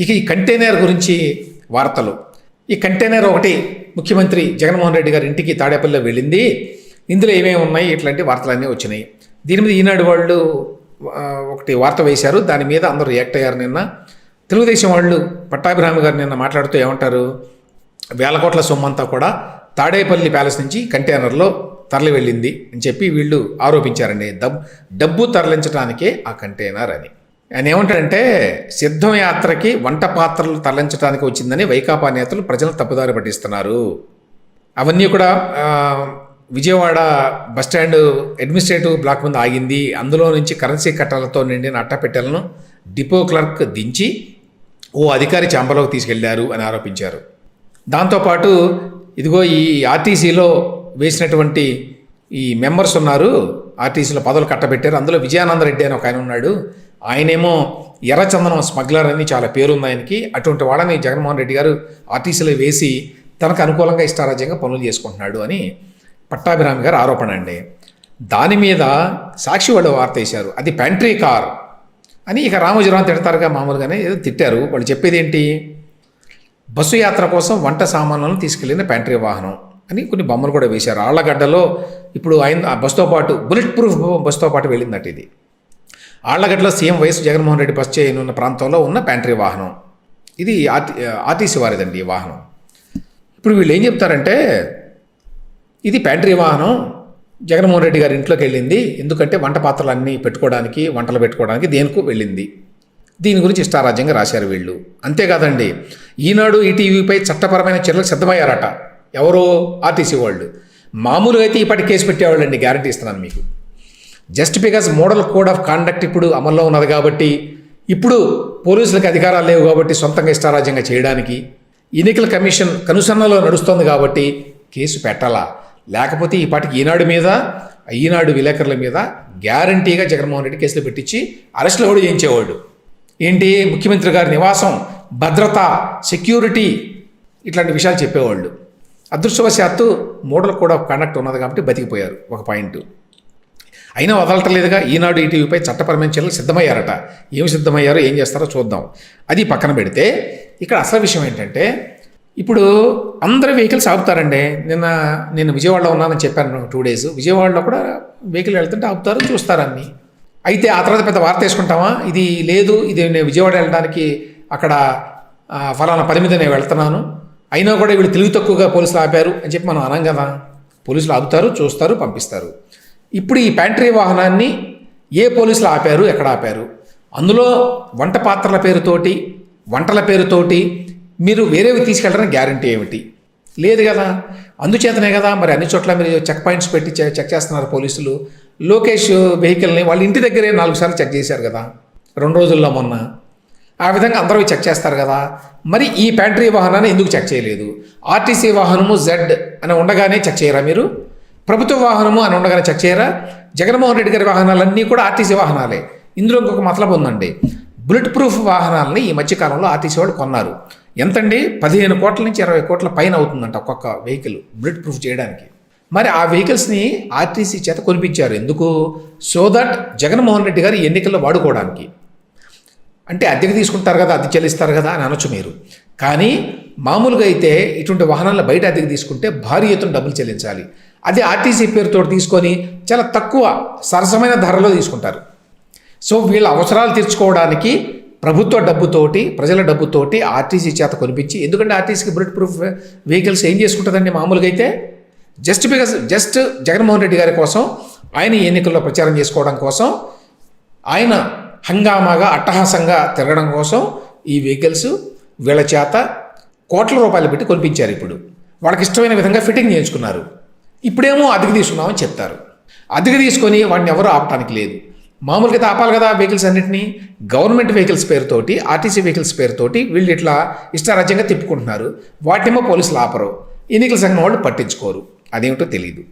ఇక ఈ కంటైనర్ గురించి వార్తలు. ఈ కంటైనర్ ఒకటి ముఖ్యమంత్రి జగన్మోహన్ రెడ్డి గారి ఇంటికి తాడేపల్లిలో వెళ్ళింది. ఇందులో ఏమేమి ఉన్నాయి? ఇట్లాంటి వార్తలన్నీ వచ్చినాయి. దీని మీద ఈనాడు వాళ్ళు ఒకటి వార్త వేశారు. దాని మీద అందరూ రియాక్ట్ అయ్యారు నిన్న. తెలుగుదేశం వాళ్ళు పట్టాభిరామి గారు నిన్న మాట్లాడుతూ ఏమంటారు? వేల కోట్ల సొమ్మంతా కూడా తాడేపల్లి ప్యాలెస్ నుంచి కంటైనర్లో తరలి వెళ్ళింది అని చెప్పి వీళ్ళు ఆరోపించారండి. డబ్బు డబ్బు తరలించడానికే ఆ కంటైనర్ అని. ఆయన ఏమంటాడంటే సిద్ధయాత్రకి వంట పాత్రలు తరలించడానికి వచ్చిందని వైకాపా నేతలు ప్రజలు తప్పుదారి పట్టిస్తున్నారు. అవన్నీ కూడా విజయవాడ బస్టాండ్ అడ్మినిస్ట్రేటివ్ బ్లాక్ ముందు ఆగింది. అందులో నుంచి కరెన్సీ కట్టాలతో నిండిన అట్టపెట్టెలను డిపో క్లర్క్ దించి ఓ అధికారి చాంబలోకి తీసుకెళ్ళారు అని ఆరోపించారు. దాంతోపాటు ఇదిగో ఈ ఆర్టీసీలో వేసినటువంటి ఈ మెంబర్స్ ఉన్నారు. ఆర్టీసీలో పదవులు కట్టబెట్టారు. అందులో విజయానంద రెడ్డి అని ఒక ఆయన ఉన్నాడు. ఆయనేమో ఎర్రచందనం స్మగ్లర్ అని చాలా పేరుంది ఆయనకి. అటువంటి వాళ్ళని జగన్మోహన్ రెడ్డి గారు ఆర్టీసీలో వేసి తనకు అనుకూలంగా ఇష్టారాజ్యంగా పనులు చేసుకుంటున్నాడు అని పట్టాభిరామి గారు ఆరోపణ అండి. దాని మీద సాక్షి వాళ్ళు వార్త వేశారు. అది ప్యాంట్రీ కార్ అని ఇక రామోజీరావు తిడతారుగా మామూలుగానే ఏదో తిట్టారు. వాళ్ళు చెప్పేది ఏంటి బస్సు యాత్ర కోసం వంట సామాన్లను తీసుకెళ్ళిన ప్యాంట్రీ వాహనం అని కొన్ని బొమ్మలు కూడా వేశారు. ఆళ్ళగడ్డలో ఇప్పుడు ఆయన ఆ బస్సుతో పాటు బుల్లెట్ ప్రూఫ్ బస్సుతో పాటు వెళ్ళిందట ఇది. ఆళ్ళగడ్డలో CM YS Jaganmohan Reddy bus చేయనున్న ప్రాంతంలో ఉన్న ప్యాంట్రీ వాహనం. ఇది ఆర్టీ ఆర్టీసీ వారిదండి ఈ వాహనం. ఇప్పుడు వీళ్ళు ఏం చెప్తారంటే ఇది ప్యాంట్రీ వాహనం జగన్మోహన్ రెడ్డి గారి ఇంట్లోకి వెళ్ళింది ఎందుకంటే వంట పాత్రలు అన్నీ పెట్టుకోవడానికి వంటలు పెట్టుకోవడానికి దేనికో వెళ్ళింది. దీని గురించి ఇష్టారాజ్యంగా రాశారు వీళ్ళు. అంతేకాదండి ఈనాడు ఈటీవీపై చట్టపరమైన చర్యలకు సిద్ధమయ్యారట ఎవరో ఆర్టీసీ వాళ్ళు. మామూలుగా అయితే ఇప్పటి కేసు పెట్టేవాళ్ళండి గ్యారంటీ ఇస్తున్నాను మీకు. Just because model code of conduct ఇప్పుడు అమల్లో ఉన్నది కాబట్టి ఇప్పుడు పోలీసులకు అధికారాలు లేవు కాబట్టి సొంతంగా ఇష్టారాజ్యంగా చేయడానికి ఎన్నికల కమిషన్ కనుసన్నలో నడుస్తోంది కాబట్టి కేసు పెట్టాలా? లేకపోతే ఈ పాటికి ఈనాడు మీద ఈనాడు విలేకరుల మీద గ్యారంటీగా జగన్మోహన్ రెడ్డి కేసులు పెట్టించి అరెస్టులు కూడా చేయించేవాడు? ఏంటి? ముఖ్యమంత్రి గారి నివాసం భద్రత సెక్యూరిటీ ఇట్లాంటి విషయాలు చెప్పేవాళ్ళు. అదృష్టవశాత్తు మోడల్ కూడా కండక్ట్ ఉన్నది కాబట్టి బతికిపోయారు. ఒక పాయింట్. అయినా వదలటలేదుగా. ఈనాడు ఈటీవీపై చట్టపరమైన చర్యలు సిద్ధమయ్యారట. ఏమి సిద్ధమయ్యారో ఏం చేస్తారో చూద్దాం. అది పక్కన పెడితే ఇక్కడ అసలు విషయం ఏంటంటే ఇప్పుడు అందరు వెహికల్స్ ఆపుతారండి. నిన్న నేను విజయవాడలో ఉన్నానని చెప్పాను టూ డేస్ విజయవాడలో కూడా వెహికల్ వెళ్తుంటే ఆపుతారు చూస్తారు అన్ని. అయితే ఆ తర్వాత పెద్ద వార్త వేసుకుంటామా? ఇది లేదు ఇది నేను విజయవాడ వెళ్ళడానికి అక్కడ ఫలానా పని నేను వెళ్తున్నాను. అయినా కూడా వీళ్ళు తెలివి తక్కువగా పోలీసులు ఆపారు అని చెప్పి మనం అనం కదా. పోలీసులు ఆపుతారు చూస్తారు పంపిస్తారు. ఇప్పుడు ఈ ప్యాంట్రీ వాహనాన్ని ఏ పోలీసులు ఆపారు? ఎక్కడ ఆపారు? అందులో వంట పాత్రల పేరుతోటి వంటల పేరుతోటి మీరు వేరేవి తీసుకెళ్ళడానికి గ్యారంటీ ఏమిటి? లేదు కదా. అందుచేతనే కదా మరి అన్ని చోట్ల మీరు చెక్ పాయింట్స్ పెట్టి చెక్ చేస్తున్నారు పోలీసులు. లోకేష్ వెహికల్ని వాళ్ళ ఇంటి దగ్గరే నాలుగు సార్లు చెక్ చేశారు కదా. రెండు రోజుల్లో మొన్న. ఆ విధంగా అందరూ చెక్ చేస్తారు కదా. మరి ఈ ప్యాంట్రీ వాహనాన్ని ఎందుకు చెక్ చేయలేదు? ఆర్టీసీ వాహనము జెడ్ అని ఉండగానే చెక్ చేయరా మీరు? ప్రభుత్వ వాహనము అని ఉండగానే చెక్ చేయరా? జగన్మోహన్ రెడ్డి గారి వాహనాలన్నీ కూడా ఆర్టీసీ వాహనాలే. ఇందులో ఇంకొక మతలబు ఉందండి. బుల్లెట్ ప్రూఫ్ వాహనాలని ఈ మధ్యకాలంలో ఆర్టీసీ వాళ్ళు కొన్నారు. ఎంతండి? పదిహేను కోట్ల నుంచి ఇరవై కోట్ల పైన అవుతుందంట ఒక్కొక్క వెహికల్ బుల్లెట్ ప్రూఫ్ చేయడానికి. మరి ఆ వెహికల్స్ని ఆర్టీసీ చేత కొనిపించారు. ఎందుకు? సో దట్ జగన్మోహన్ రెడ్డి గారు ఎన్నికల్లో వాడుకోవడానికి. అంటే అద్దెకి తీసుకుంటారు కదా అద్దె చెల్లిస్తారు కదా అని అనొచ్చు మీరు. కానీ మామూలుగా అయితే ఇటువంటి వాహనాలను బయట అద్దెకి తీసుకుంటే భారీ ఎత్తున డబ్బులు చెల్లించాలి. అదే ఆర్టీసీ పేరుతో తీసుకొని చాలా తక్కువ సరసమైన ధరలో తీసుకుంటారు. సో వీళ్ళ అవసరాలు తీర్చుకోవడానికి ప్రభుత్వ డబ్బుతోటి ప్రజల డబ్బుతోటి ఆర్టీసీ చేత కొనిపించి ఎందుకంటే ఆర్టీసీకి బుల్లెట్ ప్రూఫ్ వెహికల్స్ ఏం చేసుకుంటుందండి మామూలుగా అయితే? Just because just Jaganmohan Reddy గారి కోసం ఆయన ఎన్నికల్లో ప్రచారం చేసుకోవడం కోసం ఆయన హంగామాగా అట్టహాసంగా తిరగడం కోసం ఈ వెహికల్స్ వీళ్ళ చేత కోట్ల రూపాయలు పెట్టి కొనిపించారు ఇప్పుడు. వాళ్ళకి ఇష్టమైన విధంగా ఫిట్టింగ్ చేయించుకున్నారు. ఇప్పుడేమో అద్దెకి తీసుకున్నామని చెప్తారు. అద్దెకి తీసుకొని వాడిని ఎవరు ఆపటానికి లేదు. మామూలుగా ఆపాలి కదా వెహికల్స్ అన్నింటినీ. గవర్నమెంట్ వెహికల్స్ పేరుతోటి ఆర్టీసీ వెహికల్స్ పేరుతోటి వీళ్ళు ఇట్లా ఇష్టారాజ్యంగా తిప్పుకుంటున్నారు. వాటినేమో పోలీసులు ఆపరు. ఎన్నికల సంఘం వాళ్ళు పట్టించుకోరు. అదేమిటో తెలియదు